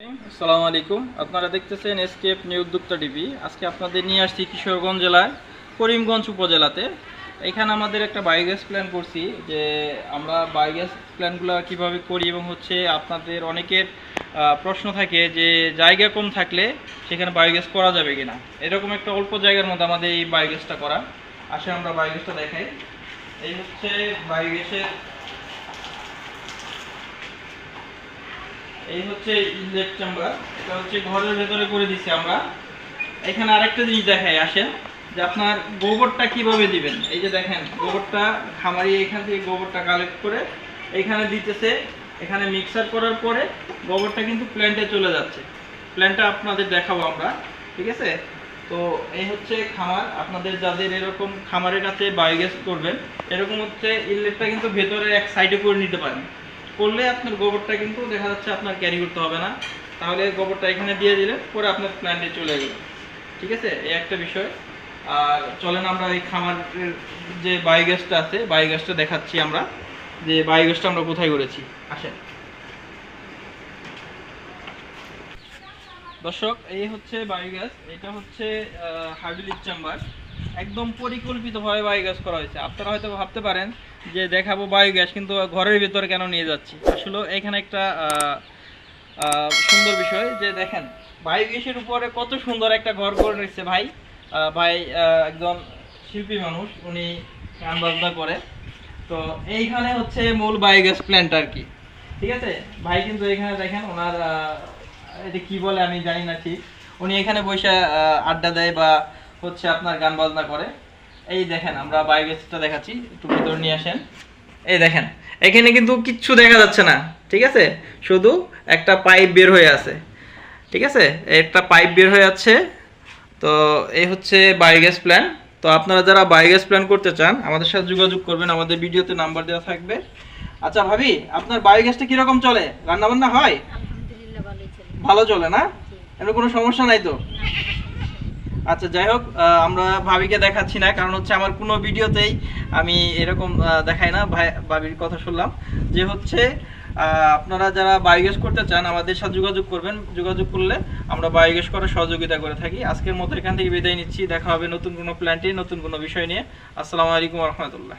আসসালামু আলাইকুম আপনারা দেখতেছেন এসকেপ নিউ উদ্যোক্তা টিভি আজকে আপনাদের নিয়ে আসছি কিশোরগঞ্জ জেলার করিমগঞ্জ উপজেলাতে। এখানে আমাদের একটা বায়োগ্যাস প্ল্যান করছি যে আমরা বায়োগ্যাস প্ল্যানগুলো কীভাবে করি এবং হচ্ছে আপনাদের অনেকের প্রশ্ন থাকে যে জায়গা কম থাকলে সেখানে বায়োগ্যাস করা যাবে কিনা। এরকম একটা অল্প জায়গার মধ্যে আমাদের এই বায়োগ্যাসটা করা। আসে আমরা বায়োগ্যাসটা দেখাই। এই হচ্ছে বায়োগ্যাসের এই হচ্ছে ইনলেট চেম্বার এটা হচ্ছে ঘরের ভেতরে করে দিছি আমরা। এখানে আরেকটা জিনিস দেখাই, আসেন। যে আপনার গোবরটা কীভাবে দিবেন? এই যে দেখেন, গোবরটা খামারি এখান থেকে গোবরটা কালেক্ট করে এখানে দিতেছে। এখানে মিক্সার করার পরে গোবরটা কিন্তু প্ল্যান্টে চলে যাচ্ছে। প্ল্যান্টটা আপনাদের দেখাবো আমরা, ঠিক আছে? তো এই হচ্ছে খামার। আপনাদের যাদের এরকম খামারের কাছে বায়োগ্যাস করবেন, এরকম হচ্ছে ইনলেটটা কিন্তু ভেতরে এক সাইডে করে নিতে পারেন। করলে আপনার গোবরটা কিন্তু দেখা যাচ্ছে আপনার ক্যারি করতে হবে না। তাহলে গোবরটা এখানে দিয়ে দিলে পরে আপনার প্ল্যান্টে চলে গেল। ঠিক আছে? এই একটা বিষয়। আর চলেন আমরা এই খামারের যে বায়োগ্যাসটা আছে বায়োগ্যাসটা দেখাচ্ছি আমরা। যে বায়োগ্যাসটা আমরা কোথায় করেছি? আসেন। দর্শক, এই হচ্ছে বায়োগ্যাস এটা হচ্ছে হার্ডলিক চেম্বার একদম পরিকল্পিতভাবে বায়োগ্যাস করা হয়েছে। আপনারা হয়তো ভাবতে পারেন যে দেখাবো বায়োগ্যাস কিন্তু ঘরের ভিতরে কেন নিয়ে যাচ্ছি? আসলে এখানে একটা সুন্দর বিষয় যে দেখেন বায়োগ্যাসের উপরে কত সুন্দর একটা ঘর করে নিচ্ছে ভাই ভাই একজন শিল্পী মানুষ, উনি গান বাজনা করে। তো এইখানে হচ্ছে মূল বায়োগ্যাস প্ল্যান্ট আর কি। ঠিক আছে? ভাই কিন্তু এখানে দেখেন, ওনার এটা কি বলে আমি জানি না ঠিক। উনি এখানে বসে আড্ডা দেয় বা হচ্ছে আপনার গান বাজনা করে। এই দেখেন আমরা বায়োগ্যাসটা দেখাচ্ছি একটু ভিতরে নিয়ে আসেন। এই দেখেন এখানে কিন্তু কিচ্ছু দেখা যাচ্ছে না ঠিক আছে? শুধু একটা পাইপ বের হয়ে আছে ঠিক আছে? একটা পাইপ বের হয়ে যাচ্ছে তো এই হচ্ছে বায়োগ্যাস প্ল্যান। তো আপনারা যারা বায়োগ্যাস প্ল্যান করতে চান আমাদের সাথে যোগাযোগ করবেন আমাদের ভিডিওতে নাম্বার দেওয়া থাকবে। আচ্ছা ভাবি আপনার বায়োগ্যাসটা কীরকম চলে? রান্না বান্না হয় ভালো চলে না। এর কোনো সমস্যা নাই তো? আচ্ছা যাই হোক আমরা ভাবিকে দেখাচ্ছি না, কারণ হচ্ছে আমার কোনো ভিডিওতেই আমি এরকম দেখাই না। ভাই, ভাবির কথা শুনলাম যে হচ্ছে আপনারা যারা বায়োগ্যাস করতে চান, আমাদের সাথে যোগাযোগ করবেন। যোগাযোগ করলে আমরা বায়োগ্যাস করার সহযোগিতা করে থাকি। আজকের মতো এখান থেকে বিদায় নিচ্ছি। দেখা হবে নতুন কোনো প্ল্যান্টে নতুন কোনো বিষয় নিয়ে। আসসালামু আলাইকুম রহমতুল্লাহ।